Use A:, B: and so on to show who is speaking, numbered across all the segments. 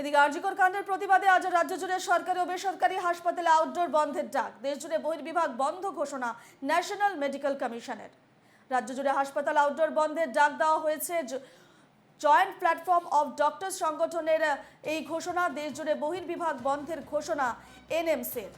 A: এদিকে আরজিকর কাণ্ডের প্রতিবাদে আজ রাজ্য জুড়ে সরকারি ও বেসরকারি হাসপাতালে আউটডোর বন্ধের ডাক। দেশজুড়ে বহির্বিভাগ বন্ধ ঘোষণা ন্যাশনাল মেডিকেল কমিশনের রাজ্য জুড়ে হাসপাতাল আউটডোর বন্ধের ডাক দেওয়া হয়েছে জয়েন্ট প্ল্যাটফর্ম অফ ডক্টর সংগঠনের এই ঘোষণা। দেশজুড়ে বহির্বিভাগ বন্ধের ঘোষণা এনএমসির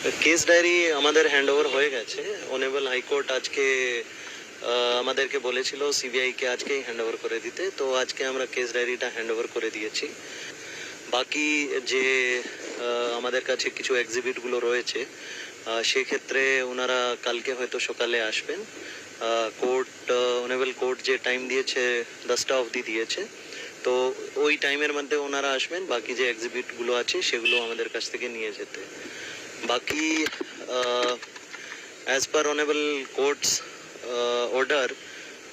B: কেস ডায়েরি আমাদের হ্যান্ডওভার হয়ে গেছে। অনেবল হাইকোর্ট আজকে আমাদেরকে বলেছিল সিবিআইকে আজকেই হ্যান্ডওভার করে দিতে। তো আজকে আমরা কেস ডায়েরিটা হ্যান্ডওভার করে দিয়েছি। বাকি যে আমাদের কাছে কিছু এক্সিবিটগুলো রয়েছে সেক্ষেত্রে ওনারা কালকে হয়তো সকালে আসবেন। কোর্ট অনেবল কোর্ট যে টাইম দিয়েছে দশটা অবধি দিয়েছে। তো ওই টাইমের মধ্যে ওনারা আসবেন, বাকি যে এক্সিবিটগুলো আছে, সেগুলো আমাদের কাছ থেকে নিয়ে যেতে। Court's uh, order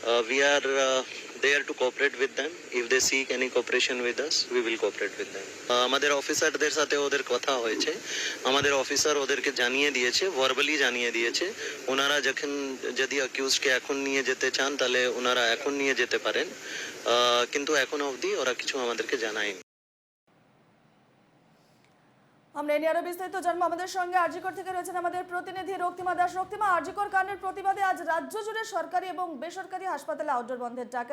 B: uh, we are uh, there to cooperate with them if they seek any cooperation with us we will cooperate with them Uh, আমাদের অফিসারদের সাথে ওদের কথা হয়েছে আমাদের অফিসার ওদেরকে জানিয়ে দিয়েছে ভার্বালি জানিয়ে দিয়েছে ওনারা যখন যদি অ্যাকিউজকে এখন নিয়ে যেতে চান তাহলে ওনারা এখন নিয়ে যেতে পারেন কিন্তু এখনও অবধি ওরা কিছু আমাদেরকে জানায়নি
A: আমরা এ নিয়ে আরও বিস্তারিত জানব। আমাদের সঙ্গে আরজিকর থেকে রয়েছেন আমাদের প্রতিনিধি রক্তিমা দাস। রক্তিমা, আরজিকর কাণ্ডের প্রতিবাদে আজ রাজ্য জুড়ে সরকারি এবং বেসরকারি হাসপাতালে আউটডোর বন্ধের ডাক।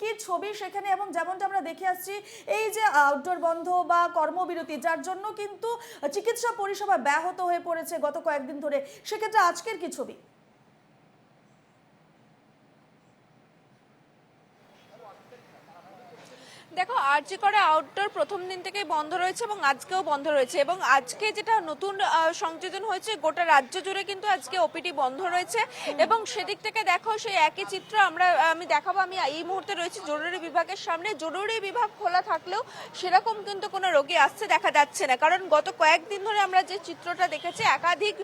A: কি ছবি সেখানে এবং যেমনটা আমরা দেখে আসছি, এই যে আউটডোর বন্ধ বা কর্মবিরতি, যার জন্য কিন্তু চিকিৎসা পরিষেবা ব্যাহত হয়ে পড়েছে গত কয়েকদিন ধরে। সেক্ষেত্রে আজকের কি ছবি?
C: দেখো আরজি করে আউটডোর প্রথম দিন থেকেই বন্ধ রয়েছে এবং আজকেও বন্ধ রয়েছে। এবং আজকে যেটা নতুন সংযোজন হয়েছে গোটা রাজ্য জুড়ে কিন্তু আজকে ওপিডি বন্ধ রয়েছে। এবং সেদিক থেকে দেখো সেই একই চিত্র আমরা আমি দেখাবো আমি এই মুহূর্তে রয়েছে জরুরি বিভাগের সামনে। জরুরি বিভাগ খোলা থাকলেও সেরকম কিন্তু কোনো রোগী আসছে দেখা যাচ্ছে না। কারণ গত কয়েকদিন ধরে আমরা যে চিত্রটা দেখেছি একাধিক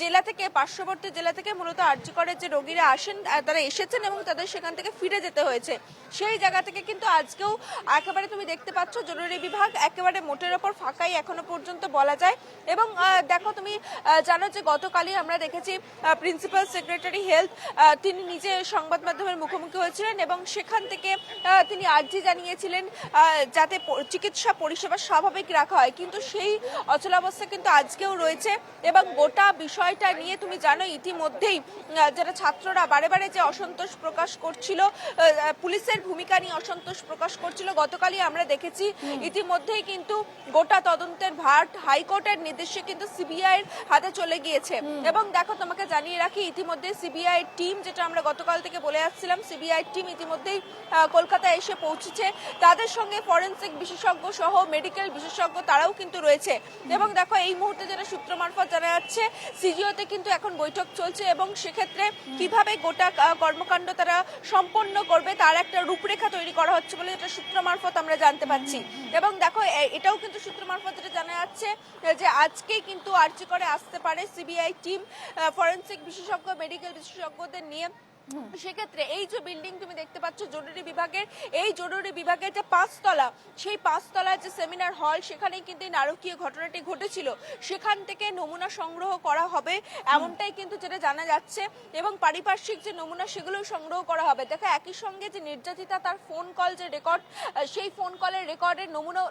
C: জেলা থেকে পার্শ্ববর্তী জেলা থেকে মূলত আরজি করে যে রোগীরা আসেন তারা এসেছেন এবং তাদের সেখান থেকে ফিরে যেতে হয়েছে। সেই জায়গা থেকে কিন্তু আজকেও একেবারে তুমি দেখতে পাচ্ছ জরুরি বিভাগ একেবারে মোটের ওপর ফাঁকাই এখনও পর্যন্ত বলা যায়। এবং দেখো তুমি জানো যে গতকালই আমরা দেখেছি প্রিন্সিপাল সেক্রেটারি হেলথ তিনি নিজে সংবাদ মাধ্যমের মুখোমুখি হয়েছিলেন এবং সেখান থেকে তিনি আর্জি জানিয়েছিলেন যাতে চিকিৎসা পরিষেবা স্বাভাবিক রাখা হয়। কিন্তু সেই অচলাবস্থা কিন্তু আজকেও রয়েছে এবং গোটা বিষয়টা নিয়ে তুমি জানো ইতিমধ্যেই যারা ছাত্ররা বারে বারে যে অসন্তোষ প্রকাশ করছিল পুলিশের ভূমিকা নিয়ে অসন্তোষ প্রকাশ করছিল গতকালই আমরা দেখেছি ইতিমধ্যেই কিন্তু গোটা তদন্তের ভার হাইকোর্টের নির্দেশে কিন্তু সিবিআই এর হাতে চলে গিয়েছে। এবং দেখো তোমাকে জানিয়ে রাখি ইতিমধ্যে সিবিআই টিম যেটা আমরা গতকাল থেকে বলে আসছিলাম সিবিআই টিম ইতিমধ্যেই কলকাতায় এসে পৌঁছেছে। তাদের সঙ্গে ফরেনসিক বিশেষজ্ঞ সহ মেডিকেল বিশেষজ্ঞ তারাও কিন্তু রয়েছে। এবং দেখো এই মুহূর্তে যেটা সূত্র মারফত জানা যাচ্ছে সিজিওতে কিন্তু এখন বৈঠক চলছে এবং সেক্ষেত্রে কীভাবে গোটা কর্মকাণ্ড তারা সম্পন্ন করবে তার একটা রূপরেখা তৈরি করা হচ্ছে বলে এটা সূত্র মারফত আমরা জানতে পারছি। এবং দেখো এটাও কিন্তু সূত্র মারফত যেটা জানা যাচ্ছে যে আজকেই কিন্তু আর্জি করে আসতে পারে সিবিআই টিম ফরেনসিক বিশেষজ্ঞ, মেডিকেল বিশেষজ্ঞদের নিয়ে। সেক্ষেত্রে এই যে বিল্ডিং তুমি দেখতে পাচ্ছ জরুরি বিভাগের, এই জরুরি বিভাগের যে পাঁচতলা, সেই পাঁচতলার যে সেমিনার হল সেখানেই কিন্তু এই নারকীয় ঘটনাটি ঘটেছিল। সেখান থেকে নমুনা সংগ্রহ করা হবে, এমনটাই কিন্তু যেটা জানা যাচ্ছে। এবং পারিপার্শ্বিক যে নমুনা সেগুলো সংগ্রহ করা হবে। দেখো, একই সঙ্গে যে নির্যাতিতা, তার ফোন কল যে রেকর্ড সেই ফোন কলের রেকর্ডের নমুনা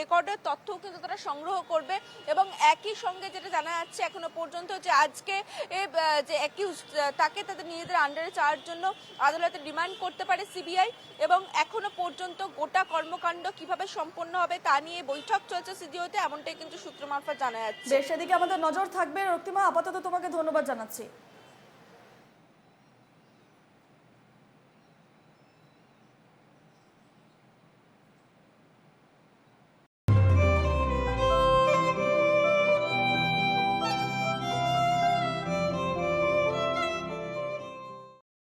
C: রেকর্ডের তথ্যও কিন্তু তারা সংগ্রহ করবে। এবং একই সঙ্গে যেটা জানা যাচ্ছে এখনও পর্যন্ত যে আজকে যে অ্যাকিউজ তাকে তাদের নিজেদের আন্ডারে চাওয়ার জন্য আদালতে ডিমান্ড করতে পারে সিবিআই এবং এখনও পর্যন্ত গোটা কর্মকাণ্ড কীভাবে সম্পন্ন হবে তা নিয়ে বৈঠক চলছে সিডিওতে, এমনটাই কিন্তু সূত্র মারফত জানা যাচ্ছে।
A: বেশ সেদিকে আমাদের নজর থাকবে রক্তিমা, আপাতত তোমাকে ধন্যবাদ জানাচ্ছি।